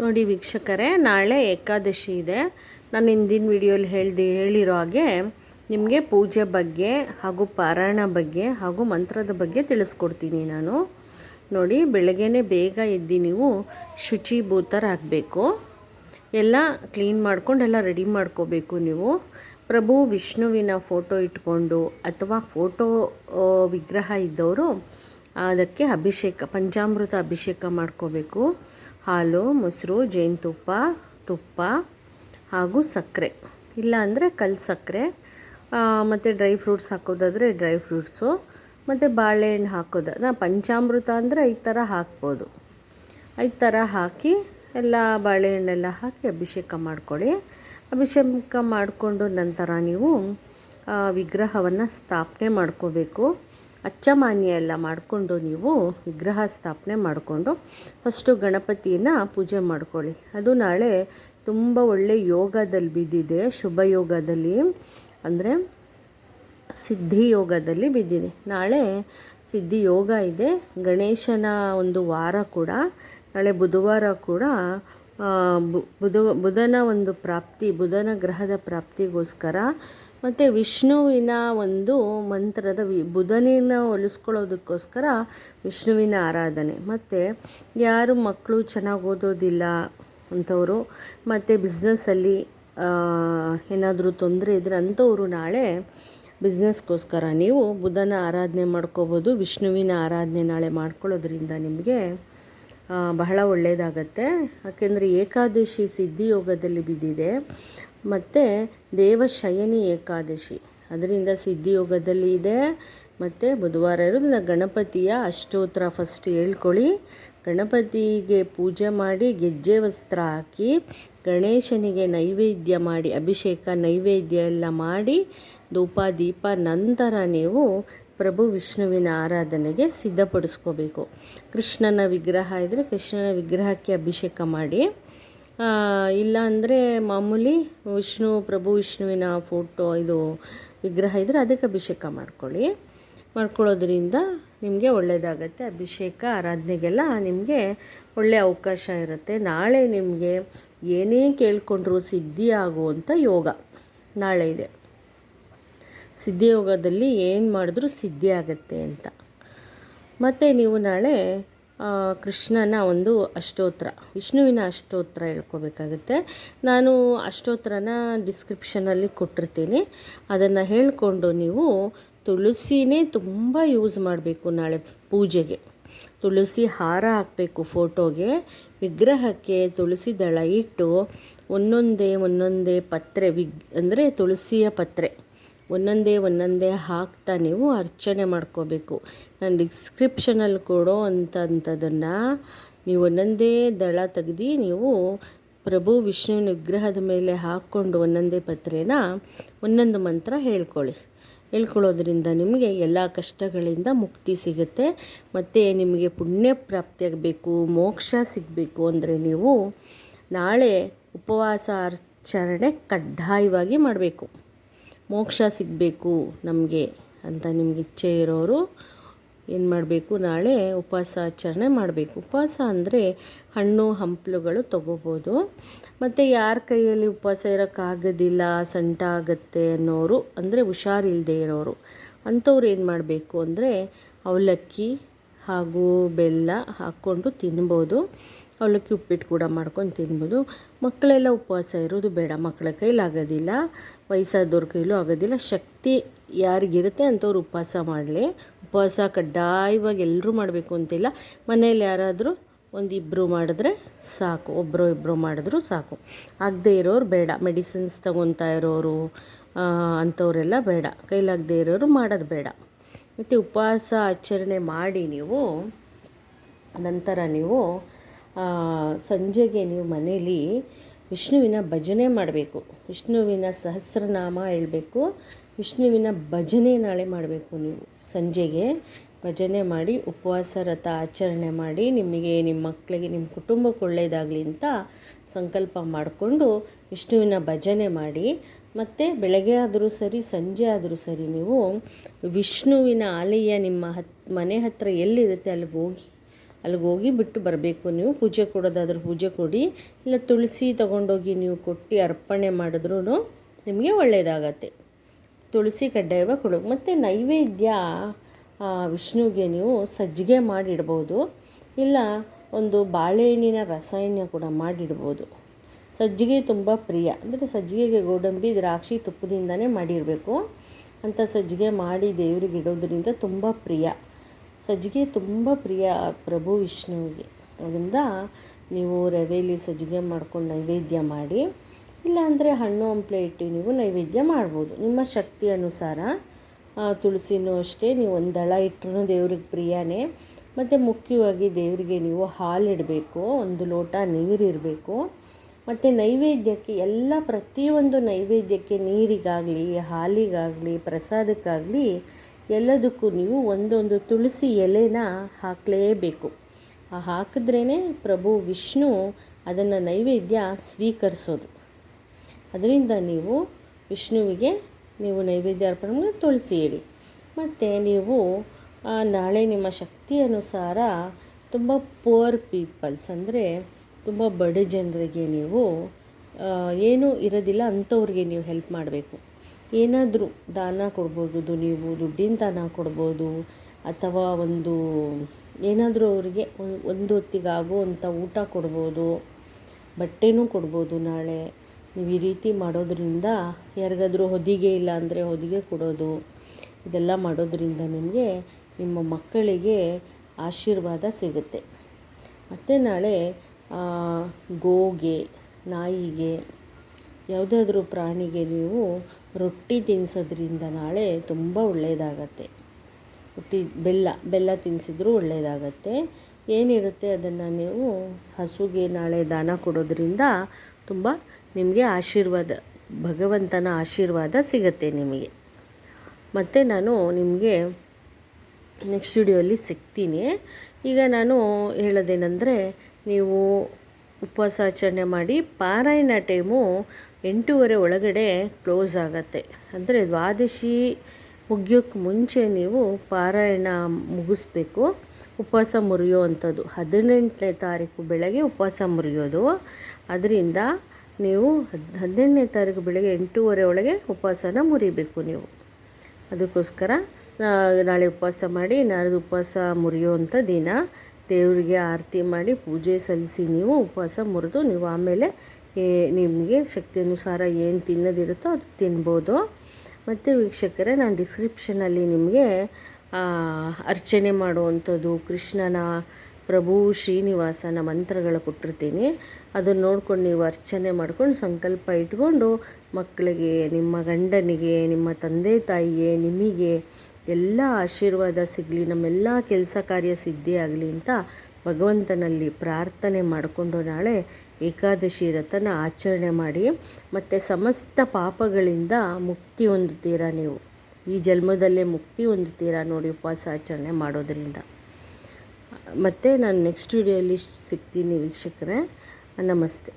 ನೋಡಿ ವೀಕ್ಷಕರೇ, ನಾಳೆ ಏಕಾದಶಿ ಇದೆ. ನಾನು ಹಿಂದಿನ ವಿಡಿಯೋಲಿ ಹೇಳ್ದು, ಹೇಳಿರೋ ಹಾಗೆ ನಿಮಗೆ ಪೂಜೆ ಬಗ್ಗೆ ಹಾಗೂ ಪಾರಾಯಣ ಬಗ್ಗೆ ಹಾಗೂ ಮಂತ್ರದ ಬಗ್ಗೆ ತಿಳಿಸ್ಕೊಡ್ತೀನಿ ನಾನು. ನೋಡಿ, ಬೆಳಗ್ಗೆನೇ ಬೇಗ ಎದ್ದು ನೀವು ಶುಚಿಭೂತರಾಗಬೇಕು. ಎಲ್ಲ ಕ್ಲೀನ್ ಮಾಡ್ಕೊಂಡು ಎಲ್ಲ ರೆಡಿ ಮಾಡ್ಕೋಬೇಕು ನೀವು. ಪ್ರಭು ವಿಷ್ಣುವಿನ ಫೋಟೋ ಇಟ್ಕೊಂಡು ಅಥವಾ ಫೋಟೋ ವಿಗ್ರಹ ಇದ್ದವರು ಅದಕ್ಕೆ ಅಭಿಷೇಕ, ಪಂಚಾಮೃತ ಅಭಿಷೇಕ ಮಾಡ್ಕೋಬೇಕು. ಹಾಲು, ಮೊಸರು, ಜೇನುತುಪ್ಪ, ತುಪ್ಪ ಹಾಗೂ ಸಕ್ಕರೆ. ಇಲ್ಲಾಂದರೆ ಕಲ್ ಸಕ್ಕರೆ. ಮತ್ತು ಡ್ರೈ ಫ್ರೂಟ್ಸ್ ಹಾಕೋದಾದರೆ ಡ್ರೈ ಫ್ರೂಟ್ಸು. ಮತ್ತು ಬಾಳೆಹಣ್ಣು ಹಾಕೋದ. ನಾ ಪಂಚಾಮೃತ ಅಂದರೆ ಐದು ಥರ ಹಾಕ್ಬೋದು. ಐದು ಥರ ಹಾಕಿ ಎಲ್ಲ ಬಾಳೆಹಣ್ಣೆಲ್ಲ ಹಾಕಿ ಅಭಿಷೇಕ ಮಾಡ್ಕೊಳ್ಳಿ. ಅಭಿಷೇಕ ಮಾಡಿಕೊಂಡು ನಂತರ ನೀವು ವಿಗ್ರಹವನ್ನು ಸ್ಥಾಪನೆ ಮಾಡ್ಕೋಬೇಕು. ಅಚ್ಚಮಾನ್ಯ ಎಲ್ಲ ಮಾಡಿಕೊಂಡು ನೀವು ವಿಗ್ರಹ ಸ್ಥಾಪನೆ ಮಾಡಿಕೊಂಡು ಫಸ್ಟು ಗಣಪತಿಯನ್ನು ಪೂಜೆ ಮಾಡ್ಕೊಳ್ಳಿ. ಅದು ನಾಳೆ ತುಂಬ ಒಳ್ಳೆ ಯೋಗದಲ್ಲಿ ಬಿದ್ದಿದೆ, ಶುಭ ಯೋಗದಲ್ಲಿ, ಅಂದರೆ ಸಿದ್ಧಿ ಯೋಗದಲ್ಲಿ ಬಿದ್ದಿದೆ. ನಾಳೆ ಸಿದ್ಧಿ ಯೋಗ ಇದೆ. ಗಣೇಶನ ಒಂದು ವಾರ ಕೂಡ, ನಾಳೆ ಬುಧವಾರ ಕೂಡ ಬುಧ, ಬುಧನ ಒಂದು ಪ್ರಾಪ್ತಿ, ಬುಧನ ಗ್ರಹದ ಪ್ರಾಪ್ತಿಗೋಸ್ಕರ. ಮತ್ತು ವಿಷ್ಣುವಿನ ಒಂದು ಮಂತ್ರದ ವಿ ಬುಧನಿನ ಒಲಿಸ್ಕೊಳ್ಳೋದಕ್ಕೋಸ್ಕರ ವಿಷ್ಣುವಿನ ಆರಾಧನೆ. ಮತ್ತು ಯಾರು ಮಕ್ಕಳು ಚೆನ್ನಾಗಿ ಓದೋದಿಲ್ಲ ಅಂಥವರು, ಮತ್ತು ಬಿಸ್ನೆಸ್ಸಲ್ಲಿ ಏನಾದರೂ ತೊಂದರೆ ಇದ್ದರೆ ಅಂಥವರು ನಾಳೆ ಬಿಸ್ನೆಸ್ಗೋಸ್ಕರ ನೀವು ಬುಧನ ಆರಾಧನೆ ಮಾಡ್ಕೋಬೋದು, ವಿಷ್ಣುವಿನ ಆರಾಧನೆ ನಾಳೆ ಮಾಡ್ಕೊಳ್ಳೋದ್ರಿಂದ ನಿಮಗೆ ಬಹಳ ಒಳ್ಳೆಯದಾಗತ್ತೆ ಯಾಕೆಂದರೆ ಏಕಾದಶಿ ಸಿದ್ಧಿಯೋಗದಲ್ಲಿ ಬಿದ್ದಿದೆ. ಮತ್ತು ದೇವಶಯನಿ ಏಕಾದಶಿ. ಅದರಿಂದ ಸಿದ್ಧಿಯೋಗದಲ್ಲಿ ಇದೆ. ಮತ್ತು ಬುಧವಾರ ಇರೋದ್ರಿಂದ ಗಣಪತಿಯ ಅಷ್ಟೋತ್ರ ಫಸ್ಟ್ ಹೇಳ್ಕೊಳ್ಳಿ. ಗಣಪತಿಗೆ ಪೂಜೆ ಮಾಡಿ ಗೆಜ್ಜೆ ವಸ್ತ್ರ ಹಾಕಿ, ಗಣೇಶನಿಗೆ ನೈವೇದ್ಯ ಮಾಡಿ, ಅಭಿಷೇಕ, ನೈವೇದ್ಯ ಎಲ್ಲ ಮಾಡಿ ಧೂಪ, ದೀಪ, ನಂತರ ನೀವು ಪ್ರಭು ವಿಷ್ಣುವಿನ ಆರಾಧನೆಗೆ ಸಿದ್ಧಪಡಿಸ್ಕೋಬೇಕು. ಕೃಷ್ಣನ ವಿಗ್ರಹ ಇದ್ದರೆ ಕೃಷ್ಣನ ವಿಗ್ರಹಕ್ಕೆ ಅಭಿಷೇಕ ಮಾಡಿ. ಇಲ್ಲ ಅಂದರೆ ಮಾಮೂಲಿ ವಿಷ್ಣು, ಪ್ರಭು ವಿಷ್ಣುವಿನ ಫೋಟೋ, ಇದು ವಿಗ್ರಹ ಇದ್ದರೆ ಅದಕ್ಕೆ ಅಭಿಷೇಕ ಮಾಡ್ಕೊಳ್ಳಿ. ಮಾಡ್ಕೊಳ್ಳೋದ್ರಿಂದ ನಿಮಗೆ ಒಳ್ಳೆಯದಾಗತ್ತೆ ಅಭಿಷೇಕ, ಆರಾಧನೆಗೆಲ್ಲ ನಿಮಗೆ ಒಳ್ಳೆಯ ಅವಕಾಶ ಇರುತ್ತೆ. ನಾಳೆ ನಿಮಗೆ ಏನೇ ಕೇಳಿಕೊಂಡ್ರೂ ಸಿದ್ಧಿ ಆಗುವಂಥ ಯೋಗ ನಾಳೆ ಇದೆ. ಸಿದ್ಧಿಯೋಗದಲ್ಲಿ ಏನು ಮಾಡಿದ್ರೂ ಸಿದ್ಧಿ ಆಗತ್ತೆ ಅಂತ. ಮತ್ತು ನೀವು ನಾಳೆ ಕೃಷ್ಣನ ಒಂದು ಅಷ್ಟೋತ್ರ, ವಿಷ್ಣುವಿನ ಅಷ್ಟೋತ್ರ ಹೇಳ್ಕೋಬೇಕಾಗುತ್ತೆ. ನಾನು ಅಷ್ಟೋತ್ರನ ಡಿಸ್ಕ್ರಿಪ್ಷನಲ್ಲಿ ಕೊಟ್ಟಿರ್ತೀನಿ. ಅದನ್ನು ಹೇಳಿಕೊಂಡು ನೀವು ತುಳಸಿನೇ ತುಂಬ ಯೂಸ್ ಮಾಡಬೇಕು ನಾಳೆ ಪೂಜೆಗೆ. ತುಳಸಿ ಹಾರ ಹಾಕಬೇಕು ಫೋಟೋಗೆ, ವಿಗ್ರಹಕ್ಕೆ ತುಳಸಿ ದಳ ಇಟ್ಟು ಒಂದೊಂದೇ ಒಂದೊಂದೇ ಪತ್ರೆ, ವಿಗ್, ಅಂದರೆ ತುಳಸಿಯ ಪತ್ರೆ. ಒಂದೊಂದೇ ಒಂದೊಂದೇ ಹಾಕ್ತಾ ನೀವು ಅರ್ಚನೆ ಮಾಡ್ಕೋಬೇಕು. ನಾನು ಡಿಸ್ಕ್ರಿಪ್ಷನಲ್ಲಿ ಕೊಡೋ ಅಂಥದ್ದನ್ನು ನೀವು ಒಂದೊಂದೇ ದಳ ತೆಗೆದು ನೀವು ಪ್ರಭು ವಿಷ್ಣುವಿನ ವಿಗ್ರಹದ ಮೇಲೆ ಹಾಕ್ಕೊಂಡು ಒಂದೊಂದೇ ಪತ್ರೆನ ಒಂದೊಂದು ಮಂತ್ರ ಹೇಳ್ಕೊಳ್ಳಿ. ಹೇಳ್ಕೊಳ್ಳೋದ್ರಿಂದ ನಿಮಗೆ ಎಲ್ಲ ಕಷ್ಟಗಳಿಂದ ಮುಕ್ತಿ ಸಿಗುತ್ತೆ. ಮತ್ತು ನಿಮಗೆ ಪುಣ್ಯ ಪ್ರಾಪ್ತಿಯಾಗಬೇಕು, ಮೋಕ್ಷ ಸಿಗಬೇಕು ಅಂದರೆ ನೀವು ನಾಳೆ ಉಪವಾಸ ಆಚರಣೆ ಕಡ್ಡಾಯವಾಗಿ ಮಾಡಬೇಕು. ಮೋಕ್ಷ ಸಿಗಬೇಕು ನಮಗೆ ಅಂತ ನಿಮ್ಗೆ ಇಚ್ಛೆ ಇರೋರು ಏನು ಮಾಡಬೇಕು? ನಾಳೆ ಉಪವಾಸ ಆಚರಣೆ ಮಾಡಬೇಕು. ಉಪವಾಸ ಅಂದರೆ ಹಣ್ಣು, ಹಂಪಲುಗಳು ತಗೋಬೋದು. ಮತ್ತು ಯಾರ ಕೈಯಲ್ಲಿ ಉಪವಾಸ ಇರೋಕ್ಕಾಗೋದಿಲ್ಲ, ಸಂಟ ಆಗುತ್ತೆ ಅನ್ನೋರು, ಅಂದರೆ ಹುಷಾರಿಲ್ಲದೆ ಇರೋರು, ಅಂಥವ್ರು ಏನು ಮಾಡಬೇಕು ಅಂದರೆ ಅವಲಕ್ಕಿ ಹಾಗೂ ಬೆಲ್ಲ ಹಾಕ್ಕೊಂಡು ತಿನ್ಬೋದು. ಅವಲಕ್ಕಿ ಉಪ್ಪಿಟ್ಟು ಕೂಡ ಮಾಡ್ಕೊಂಡು ತಿನ್ಬೋದು. ಮಕ್ಕಳೆಲ್ಲ ಉಪವಾಸ ಇರೋದು ಬೇಡ, ಮಕ್ಕಳ ಕೈಲಾಗೋದಿಲ್ಲ. ವಯಸ್ಸಾದವ್ರ ಕೈಲೂ ಆಗೋದಿಲ್ಲ. ಶಕ್ತಿ ಯಾರಿಗಿರುತ್ತೆ ಅಂಥವ್ರು ಉಪವಾಸ ಮಾಡಲಿ. ಉಪವಾಸ ಕಡ್ಡಾಯವಾಗಿ ಎಲ್ಲರೂ ಮಾಡಬೇಕು ಅಂತಿಲ್ಲ. ಮನೇಲಿ ಯಾರಾದರೂ ಒಂದು ಇಬ್ಬರು ಮಾಡಿದ್ರೆ ಸಾಕು. ಒಬ್ಬರು ಇಬ್ಬರು ಮಾಡಿದ್ರು ಸಾಕು. ಆಗದೇ ಇರೋರು ಬೇಡ. ಮೆಡಿಸಿನ್ಸ್ ತಗೊತಾ ಇರೋರು ಅಂಥವರೆಲ್ಲ ಬೇಡ. ಕೈಲಾಗದೆ ಇರೋರು ಮಾಡೋದು ಬೇಡ. ಮತ್ತು ಉಪವಾಸ ಆಚರಣೆ ಮಾಡಿ ನೀವು, ನಂತರ ನೀವು ಸಂಜೆಗೆ ನೀವು ಮನೇಲಿ ವಿಷ್ಣುವಿನ ಭಜನೆ ಮಾಡಬೇಕು. ವಿಷ್ಣುವಿನ ಸಹಸ್ರನಾಮ ಹೇಳಬೇಕು. ವಿಷ್ಣುವಿನ ಭಜನೆ ನಾಳೆ ಮಾಡಬೇಕು ನೀವು. ಸಂಜೆಗೆ ಭಜನೆ ಮಾಡಿ, ಉಪವಾಸ, ವ್ರತ, ಆಚರಣೆ ಮಾಡಿ, ನಿಮಗೆ, ನಿಮ್ಮ ಮಕ್ಕಳಿಗೆ, ನಿಮ್ಮ ಕುಟುಂಬಕ್ಕೆ ಒಳ್ಳೆಯದಾಗಲಿ ಅಂತ ಸಂಕಲ್ಪ ಮಾಡಿಕೊಂಡು ವಿಷ್ಣುವಿನ ಭಜನೆ ಮಾಡಿ, ಮತ್ತು ಬೆಳಗ್ಗೆ ಆದರೂ ಸರಿ, ಸಂಜೆ ಆದರೂ ಸರಿ ನೀವು ವಿಷ್ಣುವಿನ ಆಲಯ ನಿಮ್ಮ ಹತ್, ಮನೆ ಹತ್ತಿರ ಎಲ್ಲಿರುತ್ತೆ, ಅಲ್ಲಿಗೆ ಹೋಗಿ ಅಲ್ಲಿಗೆ ಹೋಗಿ ಬಿಟ್ಟು ಬರಬೇಕು. ನೀವು ಪೂಜೆ ಕೊಡೋದಾದ್ರೂ ಪೂಜೆ ಕೊಡಿ. ಇಲ್ಲ ತುಳಸಿ ತೊಗೊಂಡೋಗಿ ನೀವು ಕೊಟ್ಟು ಅರ್ಪಣೆ ಮಾಡಿದ್ರೂ ನಿಮಗೆ ಒಳ್ಳೆಯದಾಗತ್ತೆ. ತುಳಸಿ ಕಡ್ಡಾಯವಾಗಿ ಕೊಡೋಕೆ ಮತ್ತು ನೈವೇದ್ಯ ವಿಷ್ಣುವಿಗೆ ನೀವು ಸಜ್ಜಿಗೆ ಮಾಡಿಡ್ಬೋದು. ಇಲ್ಲ ಒಂದು ಬಾಳೆಹಣ್ಣಿನ ರಸಾಯನ ಕೂಡ ಮಾಡಿಡ್ಬೋದು. ಸಜ್ಜಿಗೆ ತುಂಬ ಪ್ರಿಯ. ಅಂದರೆ ಸಜ್ಜಿಗೆಗೆ ಗೋಡಂಬಿ, ದ್ರಾಕ್ಷಿ ತುಪ್ಪದಿಂದನೇ ಮಾಡಿರಬೇಕು. ಅಂಥ ಸಜ್ಜಿಗೆ ಮಾಡಿ ದೇವರಿಗೆ ಇಡೋದ್ರಿಂದ ತುಂಬ ಪ್ರಿಯ. ಸಜ್ಜಿಗೆ ತುಂಬ ಪ್ರಿಯ ಪ್ರಭು ವಿಷ್ಣುವಿಗೆ. ಅದರಿಂದ ನೀವು ರವೆಯಲ್ಲಿ ಸಜ್ಜಿಗೆ ಮಾಡ್ಕೊಂಡು ನೈವೇದ್ಯ ಮಾಡಿ, ಇಲ್ಲಾಂದರೆ ಹಣ್ಣು ಹಂಪ್ಲೆ ಇಟ್ಟು ನೀವು ನೈವೇದ್ಯ ಮಾಡ್ಬೋದು. ನಿಮ್ಮ ಶಕ್ತಿ ಅನುಸಾರ ತುಳಸಿನೂ ಅಷ್ಟೇ, ನೀವು ಒಂದು ದಳ ಇಟ್ಟರೂ ದೇವ್ರಿಗೆ ಪ್ರಿಯನೇ. ಮತ್ತು ಮುಖ್ಯವಾಗಿ ದೇವರಿಗೆ ನೀವು ಹಾಲಿಡಬೇಕು, ಒಂದು ಲೋಟ ನೀರಿರಬೇಕು. ಮತ್ತು ನೈವೇದ್ಯಕ್ಕೆ ಎಲ್ಲ ಪ್ರತಿಯೊಂದು ನೈವೇದ್ಯಕ್ಕೆ ನೀರಿಗಾಗಲಿ, ಹಾಲಿಗಾಗಲಿ, ಪ್ರಸಾದಕ್ಕಾಗಲಿ ಎಲ್ಲದಕ್ಕೂ ನೀವು ಒಂದೊಂದು ತುಳಸಿ ಎಲೆನ ಹಾಕಲೇಬೇಕು. ಆ ಹಾಕಿದ್ರೇ ಪ್ರಭು ವಿಷ್ಣು ಅದನ್ನು ನೈವೇದ್ಯ ಸ್ವೀಕರಿಸೋದು. ಅದರಿಂದ ನೀವು ವಿಷ್ಣುವಿಗೆ ನೀವು ನೈವೇದ್ಯ ಅರ್ಪಣೆ ತುಳಸಿ ಇಡಿ ಮತ್ತು ನೀವು ನಾಳೆ ನಿಮ್ಮ ಶಕ್ತಿ ಅನುಸಾರ ತುಂಬ ಪುವರ್ ಪೀಪಲ್ಸ್ ಅಂದರೆ ತುಂಬ ಬಡ ಜನರಿಗೆ ನೀವು ಏನೂ ಇರೋದಿಲ್ಲ, ಅಂಥವ್ರಿಗೆ ನೀವು ಹೆಲ್ಪ್ ಮಾಡಬೇಕು. ಏನಾದರೂ ದಾನ ಕೊಡ್ಬೋದು, ನೀವು ದುಡ್ಡಿನ ದಾನ ಕೊಡ್ಬೋದು, ಅಥವಾ ಒಂದು ಏನಾದರೂ ಅವರಿಗೆ ಒಂದು ಹೊತ್ತಿಗೆ ಆಗುವಂಥ ಊಟ ಕೊಡ್ಬೋದು, ಬಟ್ಟೆನೂ ಕೊಡ್ಬೋದು ನಾಳೆ. ನೀವು ಈ ರೀತಿ ಮಾಡೋದ್ರಿಂದ ಯಾರಿಗಾದರೂ ಹೊದಿಗೆ ಇಲ್ಲ ಅಂದರೆ ಹೊದಿಗೆ ಕೊಡೋದು. ಇದೆಲ್ಲ ಮಾಡೋದ್ರಿಂದ ನಿಮಗೆ ನಿಮ್ಮ ಮಕ್ಕಳಿಗೆ ಆಶೀರ್ವಾದ ಸಿಗುತ್ತೆ. ಮತ್ತು ನಾಳೆ ಗೋಗೆ, ನಾಯಿಗೆ, ಯಾವುದಾದ್ರೂ ಪ್ರಾಣಿಗೆ ನೀವು ರೊಟ್ಟಿ ತಿನ್ನಿಸೋದ್ರಿಂದ ನಾಳೆ ತುಂಬ ಒಳ್ಳೆಯದಾಗತ್ತೆ ರೊಟ್ಟಿ, ಬೆಲ್ಲ ಬೆಲ್ಲ ತಿನ್ನಿಸಿದ್ರೂ ಒಳ್ಳೆಯದಾಗತ್ತೆ ಏನಿರುತ್ತೆ ಅದನ್ನು ನೀವು ಹಸುಗೆ ನಾಳೆ ದಾನ ಕೊಡೋದ್ರಿಂದ ತುಂಬ ನಿಮಗೆ ಆಶೀರ್ವಾದ, ಭಗವಂತನ ಆಶೀರ್ವಾದ ಸಿಗತ್ತೆ ನಿಮಗೆ. ಮತ್ತು ನಾನು ನಿಮಗೆ ನೆಕ್ಸ್ಟ್ ವಿಡಿಯೋಲಿ ಸಿಗ್ತೀನಿ. ಈಗ ನಾನು ಹೇಳೋದೇನೆಂದರೆ, ನೀವು ಉಪವಾಸ ಆಚರಣೆ ಮಾಡಿ ಪಾರಾಯಣ ಟೈಮು ಎಂಟೂವರೆ ಒಳಗಡೆ ಕ್ಲೋಸ್ ಆಗುತ್ತೆ. ಅಂದರೆ ದ್ವಾದಶಿ ಮುಗಿಯೋಕ್ಕೆ ಮುಂಚೆ ನೀವು ಪಾರಾಯಣ ಮುಗಿಸ್ಬೇಕು. ಉಪವಾಸ ಮುರಿಯೋ ಅಂಥದ್ದು ಹದಿನೆಂಟನೇ ತಾರೀಕು ಬೆಳಗ್ಗೆ ಉಪವಾಸ ಮುರಿಯೋದು. ಅದರಿಂದ ನೀವು ಹದ್ ಹದಿನೆಂಟನೇ ತಾರೀಕು ಬೆಳಗ್ಗೆ ಎಂಟೂವರೆ ಒಳಗೆ ಉಪವಾಸನ ಮುರಿಬೇಕು ನೀವು. ಅದಕ್ಕೋಸ್ಕರ ನಾಳೆ ಉಪವಾಸ ಮಾಡಿ ನಾಳೆದು ಉಪವಾಸ ಮುರಿಯುವಂಥ ದಿನ. ದೇವರಿಗೆ ಆರತಿ ಮಾಡಿ, ಪೂಜೆ ಸಲ್ಲಿಸಿ ನೀವು ಉಪವಾಸ ಮುರಿದು ನೀವು ಆಮೇಲೆ ನಿಮಗೆ ಶಕ್ತಿ ಅನುಸಾರ ಏನು ತಿನ್ನೋದಿರುತ್ತೋ ಅದು ತಿನ್ಬೋದು. ಮತ್ತು ವೀಕ್ಷಕರೇ, ನಾನು ಡಿಸ್ಕ್ರಿಪ್ಷನಲ್ಲಿ ನಿಮಗೆ ಅರ್ಚನೆ ಮಾಡುವಂಥದ್ದು, ಕೃಷ್ಣನ ಪ್ರಭು ಶ್ರೀನಿವಾಸನ ಮಂತ್ರಗಳು ಕೊಟ್ಟಿರ್ತೀನಿ. ಅದನ್ನು ನೋಡ್ಕೊಂಡು ನೀವು ಅರ್ಚನೆ ಮಾಡ್ಕೊಂಡು ಸಂಕಲ್ಪ ಇಟ್ಕೊಂಡು ಮಕ್ಕಳಿಗೆ, ನಿಮ್ಮ ಗಂಡನಿಗೆ, ನಿಮ್ಮ ತಂದೆ ತಾಯಿಗೆ, ನಿಮಗೆ ಎಲ್ಲ ಆಶೀರ್ವಾದ ಸಿಗಲಿ, ನಮ್ಮೆಲ್ಲ ಕೆಲಸ ಕಾರ್ಯ ಸಿದ್ಧಿಯಾಗಲಿ ಅಂತ ಭಗವಂತನಲ್ಲಿ ಪ್ರಾರ್ಥನೆ ಮಾಡಿಕೊಂಡು ನಾಳೆ ಏಕಾದಶಿ ವ್ರತನ ಆಚರಣೆ ಮಾಡಿ ಮತ್ತು ಸಮಸ್ತ ಪಾಪಗಳಿಂದ ಮುಕ್ತಿ ಹೊಂದುತ್ತೀರಾ ನೀವು. ಈ ಜನ್ಮದಲ್ಲೇ ಮುಕ್ತಿ ಹೊಂದುತ್ತೀರಾ ನೋಡಿ ಉಪವಾಸ ಆಚರಣೆ ಮಾಡೋದರಿಂದ. ಮತ್ತು ನಾನು ನೆಕ್ಸ್ಟ್ ವಿಡಿಯೋಲಿ ಸಿಗ್ತೀನಿ ವೀಕ್ಷಕರೇ. ನಮಸ್ತೆ.